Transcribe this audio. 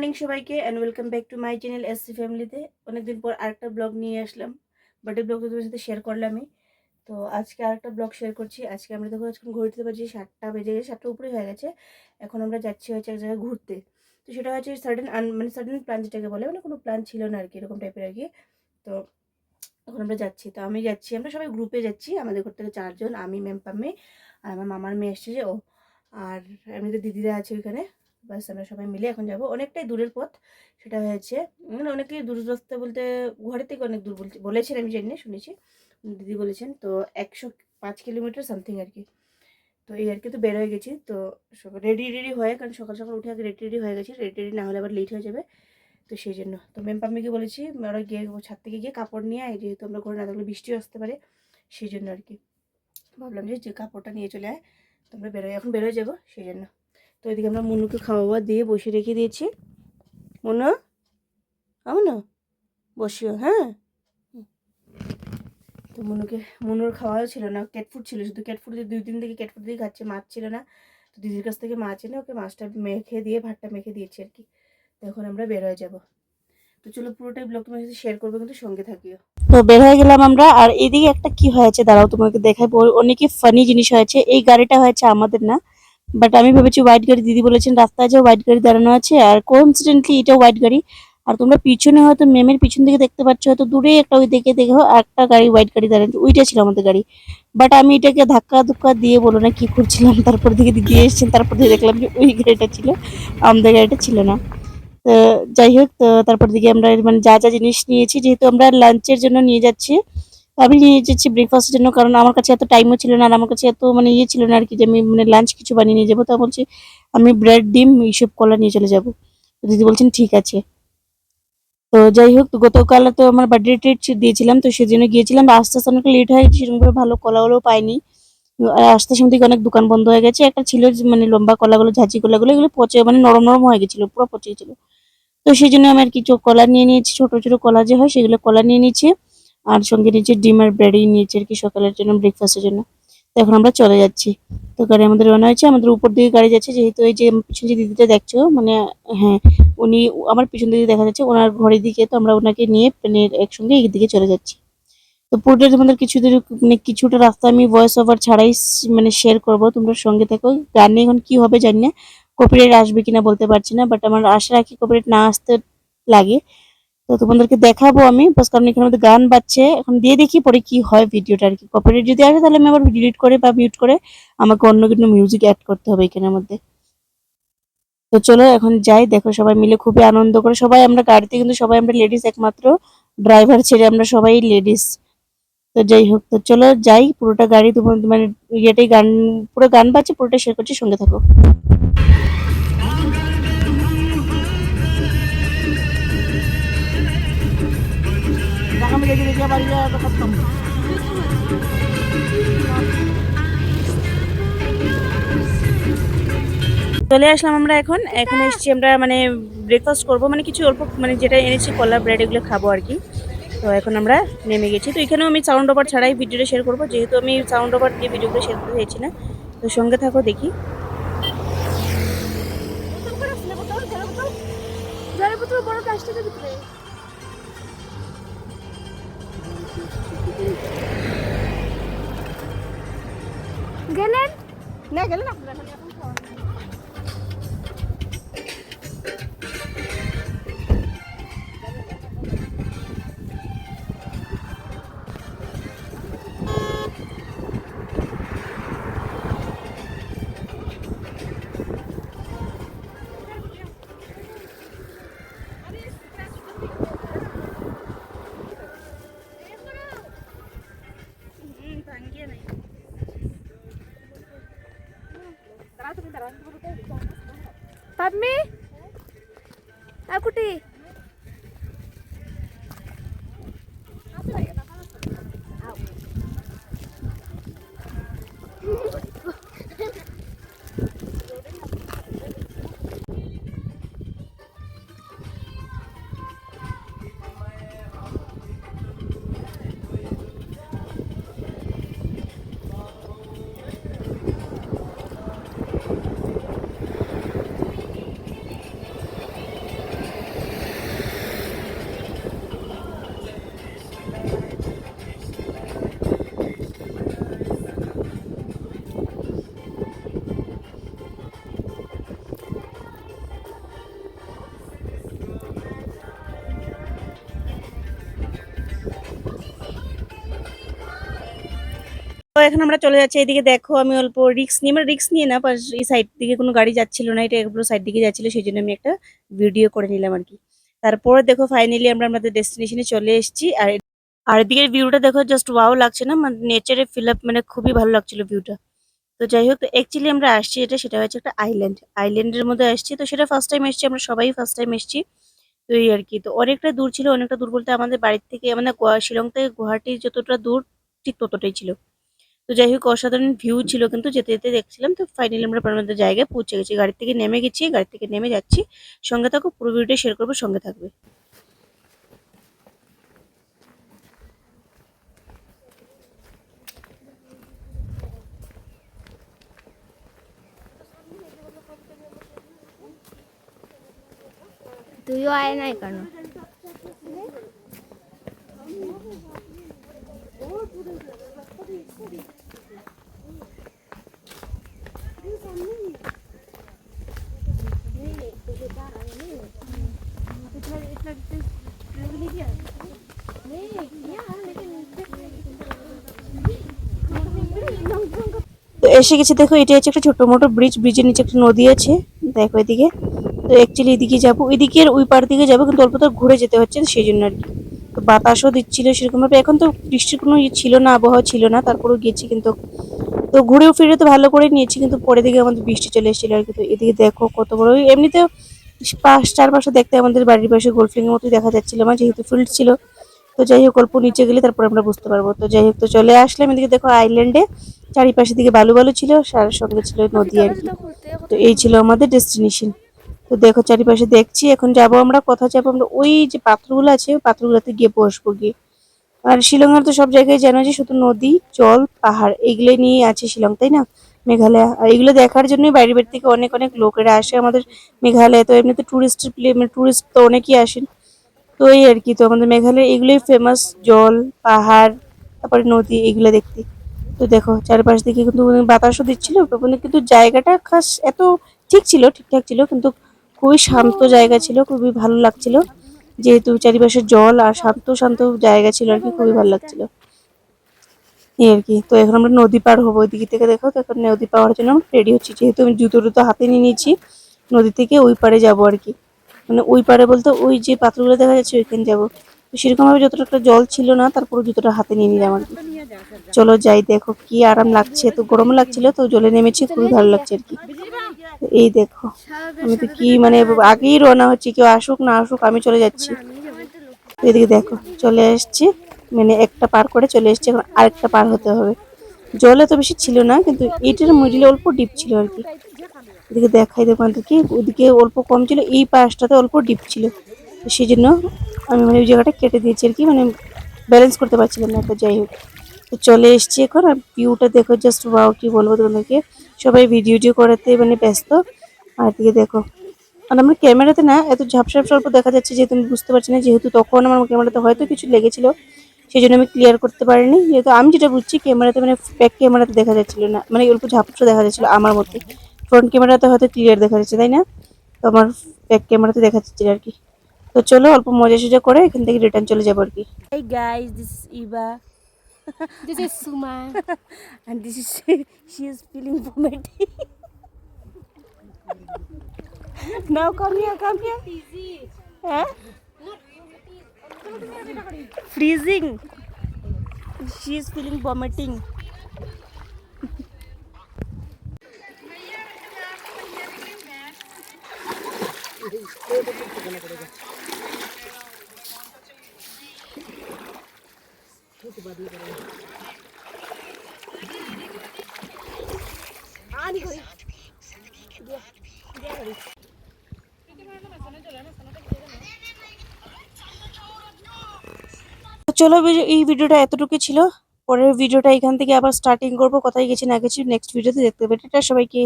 Morning সবাইকে and welcome back to my channel S C ফ্যামিলিতে অনেকদিন পর আরেকটা ব্লগ নিয়ে আসলাম বার্থডে ব্লগ তোমাদের সাথে শেয়ার করলামই তো আজকে আরেকটা ব্লগ শেয়ার করছি। আজকে আমরা দেখো, আজকে ঘুরতে পারছি সাতটা বেজে গেছে সাতটা উপরে হয়ে গেছে। এখন আমরা যাচ্ছি হচ্ছে এক জায়গায় ঘুরতে। তো সেটা হচ্ছে সাডেন মানে সাডেন প্ল্যান যেটাকে বলে মানে কোনো প্ল্যান ছিল না আর কি এরকম টাইপের আর কি তো এখন আমরা যাচ্ছি। তো আমি যাচ্ছি, আমরা সবাই গ্রুপে যাচ্ছি। আমাদের ঘর থেকে চারজন, আমি ম্যাম পাম্মে, আর আমার মামার মেয়ে এসছে যে ও। আর এমনিতে দিদিরা আছে ওইখানে। বাস আমরা সবাই মিলে এখন যাব। অনেকটাই দূরের পথ, সেটা হয়েছে। মানে অনেকটাই দূর রাস্তা বলতে ঘরের থেকে অনেক দূর বলতে বলেছেন আমি জানি শুনেছি। দিদি বলেছেন, তো একশো পাঁচ কিলোমিটার সামথিং আর কি। তো এই আর কি, তো বের হয়ে গেছি। তো রেডি রেডি হয়ে, কারণ সকাল সকাল উঠে আগে রেডি রেডি হয়ে গেছি। রেডি রেডি না হলে আবার লেট হয়ে যাবে। তো সেই জন্য। তো ম্যাম পাম্মিকে বলেছি ওরা গিয়ে ছাদ থেকে গিয়ে কাপড় নিয়ে আয় যেহেতু আমরা ঘরে না থাকলে বৃষ্টিও আসতে পারে। সেই জন্য আর কি। ভাবলাম যে কাপড়টা নিয়ে চলে আয়, তো আমরা বেরোয় এখন বেরোয় যাব, সেই জন্য। তো এদিকে আমরা মনুকে খাওয়া দিয়ে বসে রেখে দিয়েছি। মনু? না বসিও হ্যাঁ? তো মনুকে, মনুর খাওয়াও ছিল না ক্যাট ফুড ছিল, শুধু ক্যাট ফুড দুই দিন থেকে ক্যাট ফুড দিয়ে খাচ্ছে, মাছ ছিল না। তো দিদির কাছ থেকে মাছ এনে ওকে মাছটা মেখে দিয়ে, ভাতটা মেখে দিয়েছি আর কি। এখন আমরা বের হয়ে যাব। তো চলো পুরোটাই ব্লগ তোমার সাথে শেয়ার করব, কিন্তু সঙ্গে থাকিও। তো বের হয়ে গেলাম আমরা, আর এদিকে একটা কি হয়েছে? দাঁড়াও তোমাকে দেখাই অনেকই ফানি জিনিস হয়েছে। এই গাড়িটা হয়েছে আমাদের না বাট আমি ভেবেছি হোয়াইট গাড়ি দিদি বলেছেন, রাস্তায় যে হোয়াইট গাড়ি দাঁড়ানো আছে। আর কোইন্সিডেন্টলি এটা হোয়াইট গাড়ি। আর তোমরা পিছনে হয়তো মেমের পিছন দিকে দেখতে পাচ্ছ, হয়তো দূরে একটা ওই দেখে দেখো একটা গাড়ি হোয়াইট গাড়ি দাঁড়ানো ওইটা ছিল আমাদের গাড়ি। বাট আমি এটাকে ধাক্কা ধুক্কা দিয়ে বলো না কি করছিলাম, তারপর দিকে দিদি এসেছেন, তারপর দিয়ে দেখলাম যে ওই গাড়িটা ছিল, আমাদের গাড়িটা ছিল না। তো যাই হোক, তো তারপর দিকে আমরা মানে যা যা জিনিস নিয়েছি, যেহেতু আমরা লাঞ্চের জন্য নিয়ে যাচ্ছি আমি নিয়ে যাচ্ছি ব্রেকফাস্টের জন্য, কারণ আমার কাছে এত টাইমও ছিল না আর আমার কাছে এত মানে ইয়ে ছিল না আর কি যে আমি মানে লাঞ্চ কিছু বানিয়ে নিয়ে যাব। তা বলছি, আমি ব্রেড ডিম, এইসব কলা নিয়ে চলে যাব। দিদি বলছেন, ঠিক আছে। তো যাই হোক গতকাল তো আমার বার্থডে ট্রিট দিয়েছিলাম, তো সেজন্য গিয়েছিলাম। আস্তে আস্তে অনেক লেট হয়ে গেছে, সেরকম ভালো কলাগুলোও পাইনি। আস্তে সময় থেকে অনেক দোকান বন্ধ হয়ে গেছে, একটা ছিল মানে লম্বা কলাগুলো ঝাঁচি কলাগুলো, এগুলো পচে মানে নরম নরম হয়ে গেছিল, পুরো পচে গেছিল। তো সেই জন্য আমি আর কিছু কলা নিয়ে নিয়েছি, ছোট ছোট কলা যে হয় সেগুলো কলা নিয়ে নিয়েছি। আর সঙ্গে নিচে ডিম আর ব্রেডই নিয়েছি আর কি সকালের জন্য ব্রেকফাস্টের জন্য। তো এখন আমরা চলে যাচ্ছি। তো গাড়ি আমাদের রান্না হয়েছে, আমাদের উপর দিকে গাড়ি যাচ্ছে, যেহেতু এই যে পিছন যে দিদিটা দেখছ মানে হ্যাঁ উনি, আমার পিছন দিকে দেখা যাচ্ছে, ওনার ঘরের দিকে, তো আমরা ওনাকে নিয়ে মানে একসঙ্গে এই দিকে চলে যাচ্ছি। তো পুরোটা তোমাদের কিছু দূর- মানে কিছুটা রাস্তা আমি ভয়েস ওভার ছাড়াই মানে শেয়ার করব, তোমরা সঙ্গে থাকো। গানে এখন কি হবে, জানি না। কপিরাইট আসবে কিনা বলতে পারছি না বাট আমার আশা রাখি কপিরাইট না আসতে লাগে। তো তোমাদেরকে দেখাবো আমি, বাস কারণ এখানে মধ্যে গান বাজছে। এখন দিয়ে দেখি পরে কি হয় ভিডিওটা আর কি। কপিরাইট যদি আসে তাহলে আমি আবার ডিলিট করে বা মিউট করে আমাকে অন্য কোনো মিউজিক অ্যাড করতে হবে এখানের মধ্যে তো চলো এখন যাই, দেখো সবাই মিলে খুবই আনন্দ করে। সবাই আমরা গাড়িতে, কিন্তু সবাই আমরা লেডিস একমাত্র। ড্রাইভার ছেড়ে আমরা সবাই লেডিস তো যাই হোক, তো চলো যাই, পুরোটা গাড়ি তোমার মানে ইয়েটাই গান পুরো গান বাজছে পুরোটা শেয়ার করছি, সঙ্গে থাকো। চলে আসলাম আমরা এখন। এখন এসেছি আমরা মানে ব্রেকফাস্ট করব। মানে কিছু অল্প মানে যেটা এনেছি, কলা ব্রেড এগুলো খাব আর কি। তো এখন আমরা নেমে গেছি। তো এখানেও আমি সাউন্ড ওভার ছাড়াই ভিডিওটা শেয়ার করব। যেহেতু আমি সাউন্ড ওভার দিয়ে ভিডিওগুলো শেয়ার করতে চাইছি না, তো সঙ্গে থাকো, দেখি। Ganan? Na, ganan ako. Mummy हा कुठे? এখন আমরা চলে যাচ্ছি, এদিকে দেখো আমি অল্প রিক্স নিয়ে মানে রিক্স নিয়ে না এই সাইড দিকে কোনো গাড়ি যাচ্ছিল না, এটা এগুলো সাইড দিকে যাচ্ছিল, সেই জন্য আমি একটা ভিডিও করে নিলাম আর কি। তারপরে দেখো ফাইনালি আমরা আমাদের ডেস্টিনেশনে চলে এসেছি, আর আর এদিকের ভিউটা দেখো জাস্ট ওয়াও লাগছে না মানে নেচারে ফিল আপ মানে খুবই ভালো লাগছিল ভিউটা তো যাই হোক অ্যাকচুয়ালি আমরা আসছি এটা, সেটা হচ্ছে একটা আইল্যান্ড আইল্যান্ডের মধ্যে আসছি, তো সেটা ফার্স্ট টাইম এসেছি, আমরা সবাই ফার্স্ট টাইম এসেছি, তো এই আর কি। তো অনেকটা দূর ছিল, অনেকটা দূর বলতে আমাদের বাড়ির থেকে মানে শিলং থেকে গুয়াহাটি যতটা দূর, ঠিক ততটাই ছিল। তো যাই হোক অসাধারণ ভিউ ছিল কিন্তু যেতে যেতে দেখছিলাম, তো ফাইনালি আমরা আমাদের জায়গায় পৌঁছে গেছি। গাড়ি থেকে নেমে গেছি, গাড়ি থেকে নেমে যাচ্ছি। সঙ্গে থাকো, পুরো ভিডিওটা শেয়ার করব, সঙ্গে থাকবে। তুইও আয় নাই কেন এসে গেছে, দেখো, এটা হচ্ছে একটা ছোট মোটো ব্রিজ ব্রিজের নিচে একটা নদী আছে। দেখো এদিকে। তো অ্যাকচুয়ালি এদিকে যাব। এদিকের ওই পার দিকে যাব, কিন্তু অল্প ঘুরে যেতে হচ্ছে সেই জন্য আর কি। তো বাতাসও দিচ্ছিল সেরকম ভাবে। এখন তো বৃষ্টির কোনো ইয়ে ছিল না, আবহাওয়া ছিল না, তারপরেও গেছি কিন্তু। তো ঘুরেও ফিরে তো ভালো করে নিয়েছি, কিন্তু পরে দিকে আমাদের বৃষ্টি চলে এসেছিল আর কি। তো এদিকে দেখো কত বড় এমনিতেও চারপাশে দেখতে আমাদের বাড়ির পাশে গোলফিং এর মতোই দেখা যাচ্ছিল আমার যেহেতু ফিল্ড ছিল। তো যাই হোক, অল্প নিচে গেলে তারপর আমরা বুঝতে পারব। তো যাই হোক, তো চলে আসলাম এদিকে, দেখো আইল্যান্ডে চারিপাশে দিকে বালু বালু ছিল সার সঙ্গে ছিল নদী আর কি। তো এই ছিল আমাদের ডেস্টিনেশন তো দেখো, চারিপাশে দেখছি, এখন যাব আমরা কোথায় যাব আমরা, ওই যে পাথরগুলো আছে, ওই পাথরগুলোতে গিয়ে বসবো গিয়ে। আর শিলংয়ের তো সব জায়গায় জানো যে শুধু নদী, জল, পাহাড় এগুলো নিয়ে আছে শিলং, তাই না? মেঘালয়। আর এগুলো দেখার জন্যই বাইরে বাইরে থেকে অনেক অনেক লোকেরা আসে আমাদের মেঘালয়। তো এমনিতে টুরিস্ট ট্যুরিস্ট তো অনেকেই আসেন। তো এই আর কি, তো আমাদের মেঘালয় এগুলোই ফেমাস জল, পাহাড়, তারপরে নদী, এগুলো দেখতে। তো দেখো, চারপাশ দিকে কিন্তু বাতাসও দিচ্ছিল। কিন্তু জায়গাটা খাস এত ঠিক ছিল, ঠিকঠাক ছিল, কিন্তু খুবই শান্ত জায়গা ছিল, খুবই ভালো লাগছিল। যেহেতু চারিপাশে জল আর শান্ত শান্ত জায়গা ছিল আর কি, খুবই ভালো লাগছিল। এই আর কি। তো এখন আমরা নদী পার হব ওইদিকে থেকে, দেখো তো এখন নদী পাওয়ার জন্য আমরা রেডি হচ্ছি। যেহেতু আমি জুতো টুতো হাতে নিয়ে নিয়েছি, নদী থেকে ওই পারে যাব আর কি। মানে ওই পারে বলতে ওই যে পাথরগুলো দেখা যাচ্ছে, ওইখানে যাব। তো সেরকমভাবে যতটা একটা জল ছিল না তারপরে জুতোটা হাতে নিয়ে নিলাম আর কি। চলো যাই দেখো কি আরাম লাগছে। তো গরম লাগছিল, তো জলে নেমেছি, খুবই ভালো লাগছে আর কি। এই দেখো, আমি তো কি মানে আগেই রওনা হচ্ছে, কেউ আসুক না আসুক, আমি চলে যাচ্ছি। এদিকে দেখো, চলে এসছি মানে একটা পার করে চলে এসছি এখন আরেকটা পার হতে হবে। জলে তো বেশি ছিল না, কিন্তু এটার মিডিলে অল্প ডিপ ছিল আর কি। এদিকে দেখাই দেখো কি ওদিকে অল্প কম ছিল, এই পাশটাতে অল্প ডিপ ছিল। তো সেই জন্য আমি মানে ওই জায়গাটা কেটে দিয়েছি আর কি মানে ব্যালেন্স করতে পারছিলাম না, তো যাই হোক। তো চলে এসছি এখন, আর ভিউটা দেখো জাস্ট ওয়াও কি বলব তোমাদেরকে। সবাই ভিডিও টিডিও করাতে মানে ব্যস্ত। আর দিকে দেখো, আর আমার ক্যামেরাতে না এত ঝাপসা স্বল্প দেখা যাচ্ছে যেহেতু আমি বুঝতে পারছি না, যেহেতু তখন আমার ক্যামেরাতে হয়তো কিছু লেগেছিল। সেই জন্য আমি ক্লিয়ার করতে পারিনি যেহেতু আমি যেটা বুঝছি ক্যামেরাতে মানে ব্যাক ক্যামেরাতে দেখা যাচ্ছিল না মানে অল্প ঝাপসা দেখা যাচ্ছিল আমার মধ্যে ফ্রন্ট ক্যামেরাতে হয়তো ক্লিয়ার দেখা যাচ্ছে তাই না তো আমার ব্যাক ক্যামেরাতে দেখা যাচ্ছে আর কি তো চলো অল্প মজা সজা করে এখান থেকে রিটার্ন চলে যাব আর কি Hey guys, this is Eva This is Suma. and this is she is feeling vomiting. now come here, come here. Huh? Freezing. She is feeling vomiting. তো চলো এই ভিডিওটা এতটুকু ছিল। পরের ভিডিওটা এখান থেকে আবার স্টার্টিং করব। কোথায় গেছি না গেছি নেক্সট ভিডিওতে দেখতে পাবে এটা সবাইকে।